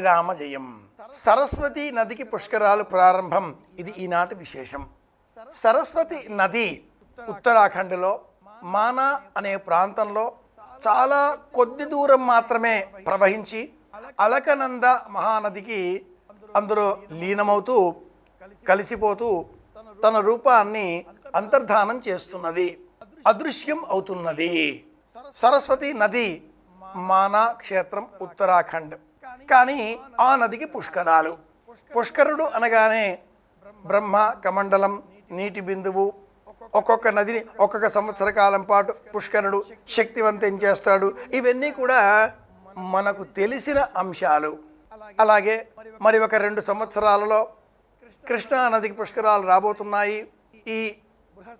శ్రీరామ జయం సరస్వతి నదికి పుష్కరాలు ప్రారంభం. ఇది ఈనాటి విశేషం. సరస్వతి నది ఉత్తరాఖండ్లో మానా అనే ప్రాంతంలో చాలా కొద్ది దూరం మాత్రమే ప్రవహించి అలకనంద మహానదికి అందులో లీనమవుతూ కలిసిపోతూ తన రూపాన్ని అంతర్ధానం చేస్తున్నది. అదృశ్యం అవుతున్నది. సరస్వతి నది మానా క్షేత్రం ఉత్తరాఖండ్. కానీ ఆ నదికి పుష్కరాలు. పుష్కరుడు అనగానే బ్రహ్మ కమండలం నీటి బిందువు ఒక్కొక్క నదిని ఒక్కొక్క సంవత్సర కాలం పాటు పుష్కరుడు శక్తివంతం చేస్తాడు. ఇవన్నీ కూడా మనకు తెలిసిన అంశాలు. అలాగే మరి ఒక రెండు సంవత్సరాలలో కృష్ణా నదికి పుష్కరాలు రాబోతున్నాయి. ఈ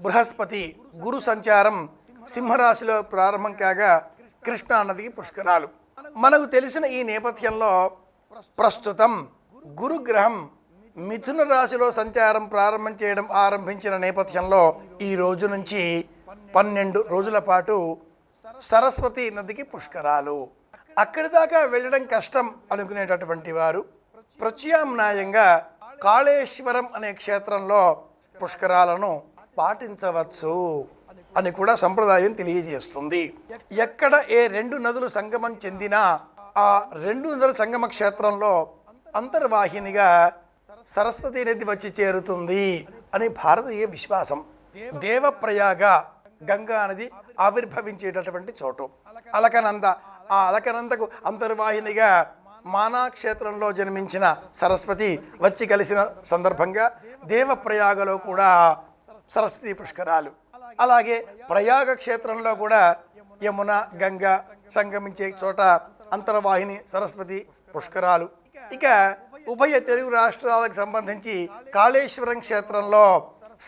బృహస్పతి గురు సంచారం సింహరాశిలో ప్రారంభం కాగా కృష్ణా నదికి పుష్కరాలు. మనకు తెలిసిన ఈ నేపథ్యంలో ప్రస్తుతం గురుగ్రహం మిథున రాశిలో సంచారం ప్రారంభం చేయడం ఆరంభించిన నేపథ్యంలో ఈ రోజు నుంచి పన్నెండు రోజుల పాటు సరస్వతి నదికి పుష్కరాలు. అక్కడి దాకా వెళ్ళడం కష్టం అనుకునేటటువంటి వారు ప్రత్యామ్నాయంగా కాళేశ్వరం అనే క్షేత్రంలో పుష్కరాలను పాటించవచ్చు. అని కూడా సంప్రదాయం తెలియజేస్తుంది. ఎక్కడ ఏ రెండు నదులు సంగమం చెందినా ఆ రెండు నదుల సంగమ క్షేత్రంలో అంతర్వాహినిగా సరస్వతి నది వచ్చి చేరుతుంది అని భారతీయ విశ్వాసం. దేవప్రయాగ గంగా నది ఆవిర్భవించేటటువంటి చోటు. అలకనంద ఆ అలకనందకు అంతర్వాహినిగా మానా క్షేత్రంలో జన్మించిన సరస్వతి వచ్చి కలిసిన సందర్భంగా దేవప్రయాగలో కూడా సరస్వతి పుష్కరాలు. అలాగే ప్రయాగ క్షేత్రంలో కూడా యమున గంగ సంగమించే చోట అంతర్వాహిని సరస్వతి పుష్కరాలు. ఇక ఉభయ తెలుగు రాష్ట్రాలకు సంబంధించి కాళేశ్వరం క్షేత్రంలో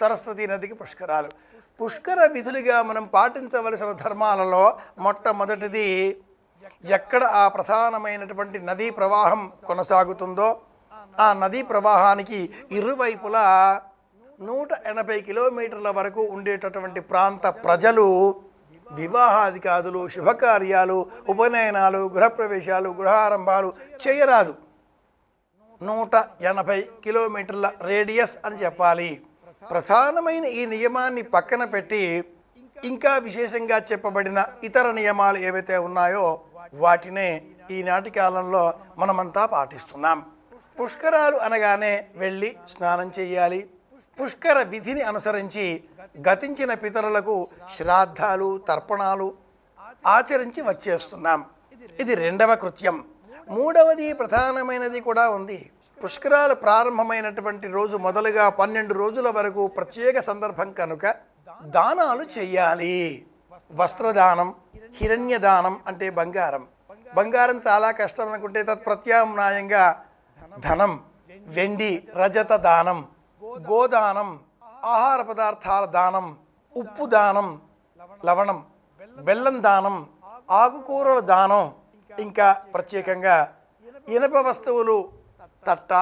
సరస్వతి నదికి పుష్కరాలు. పుష్కర విధులుగా మనం పాటించవలసిన ధర్మాలలో మొట్టమొదటిది ఎక్కడ ఆ ప్రధానమైనటువంటి నదీ ప్రవాహం కొనసాగుతుందో ఆ నదీ ప్రవాహానికి ఇరువైపులా నూట ఎనభై కిలోమీటర్ల వరకు ఉండేటటువంటి ప్రాంత ప్రజలు వివాహాధికారులు శుభకార్యాలు ఉపనయనాలు గృహప్రవేశాలు గృహారంభాలు చేయరాదు. నూట ఎనభై కిలోమీటర్ల రేడియస్ అని చెప్పాలి. ప్రధానమైన ఈ నియమాన్ని పక్కన పెట్టి ఇంకా విశేషంగా చెప్పబడిన ఇతర నియమాలు ఏవైతే ఉన్నాయో వాటినే ఈనాటి కాలంలో మనమంతా పాటిస్తున్నాం. పుష్కరాలు అనగానే వెళ్ళి స్నానం చేయాలి. పుష్కర విధిని అనుసరించి గతించిన పితరులకు శ్రాద్ధాలు తర్పణాలు ఆచరించి వచ్చేస్తున్నాం ఇది రెండవ కృత్యం. మూడవది ప్రధానమైనది కూడా ఉంది. పుష్కరాలు ప్రారంభమైనటువంటి రోజు మొదలుగా పన్నెండు రోజుల వరకు ప్రత్యేక సందర్భం కనుక దానాలు చేయాలి. వస్త్రదానం హిరణ్యదానం అంటే బంగారం. బంగారం చాలా కష్టం అనుకుంటే తత్ప్రత్యామ్నాయంగా ధనం వెండి రజత దానం గోదానం ఆహార పదార్థాల దానం ఉప్పు దానం లవణం బెల్లం దానం ఆకుకూరల దానం ఇంకా ప్రత్యేకంగా ఇనప వస్తువులు తట్ట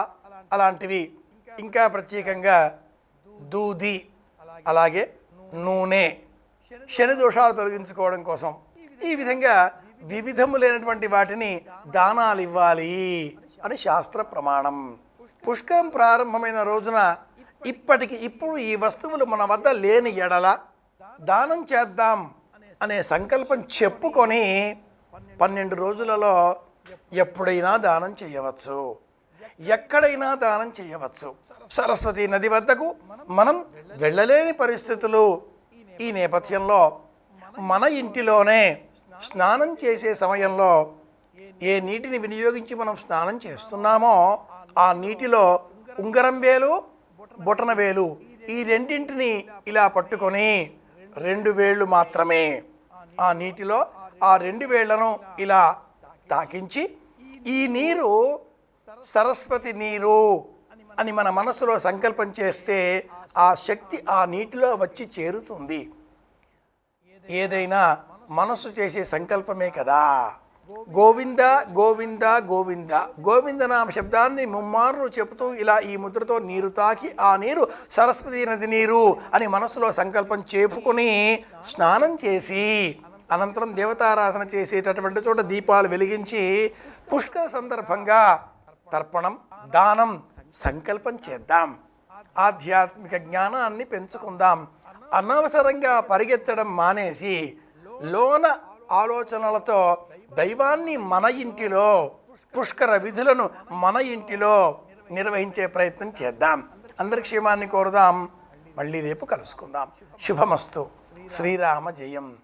అలాంటివి ఇంకా ప్రత్యేకంగా దూది అలాగే నూనె శని దోషాలు తొలగించుకోవడం కోసం. ఈ విధంగా వివిధము లేనటువంటి వాటిని దానాలు ఇవ్వాలి అని శాస్త్ర ప్రమాణం. పుష్కరం ప్రారంభమైన రోజున ఇప్పటికి ఇప్పుడు ఈ వస్తువులు మన వద్ద లేని ఎడల దానం చేద్దాం అనే సంకల్పం చెప్పుకొని పన్నెండు రోజులలో ఎప్పుడైనా దానం చేయవచ్చు. ఎక్కడైనా దానం చేయవచ్చు. సరస్వతి నది వద్దకు మనం వెళ్ళలేని పరిస్థితులు ఈ నేపథ్యంలో మన ఇంటిలోనే స్నానం చేసే సమయంలో ఏ నీటిని వినియోగించి మనం స్నానం చేస్తున్నామో ఆ నీటిలో ఉంగరం వేలు బుటన వేలు. ఈ రెండింటిని ఇలా పట్టుకొని రెండు వేళ్ళు మాత్రమే. ఆ నీటిలో ఆ రెండు వేళ్ళను ఇలా తాకించి ఈ నీరు సరస్వతి నీరు అని మన మనసులో సంకల్పం చేస్తే ఆ శక్తి ఆ నీటిలో వచ్చి చేరుతుంది. ఏదైనా మనసు చేసే సంకల్పమే కదా. గోవింద గోవింద గోవింద. గోవింద నామ శబ్దాన్ని ముమ్మారు చెబుతూ ఇలా ఈ ముద్రతో నీరు తాకి ఆ నీరు సరస్వతి నది నీరు అని మనసులో సంకల్పం చేపుకొని స్నానం చేసి అనంతరం దేవతారాధన చేసేటటువంటి చోట దీపాలు వెలిగించి పుష్కర సందర్భంగా తర్పణం దానం సంకల్పం చేద్దాం. ఆధ్యాత్మిక జ్ఞానాన్ని పెంచుకుందాం. అనవసరంగా పరిగెత్తడం మానేసి లోన ఆలోచనలతో దైవాన్ని మన ఇంటిలో పుష్కర విధులను మన ఇంటిలో నిర్వహించే ప్రయత్నం చేద్దాం. అందరి క్షేమాన్ని కోరుదాం. మళ్ళీ రేపు కలుసుకుందాం. శుభమస్తు. శ్రీరామ జయం.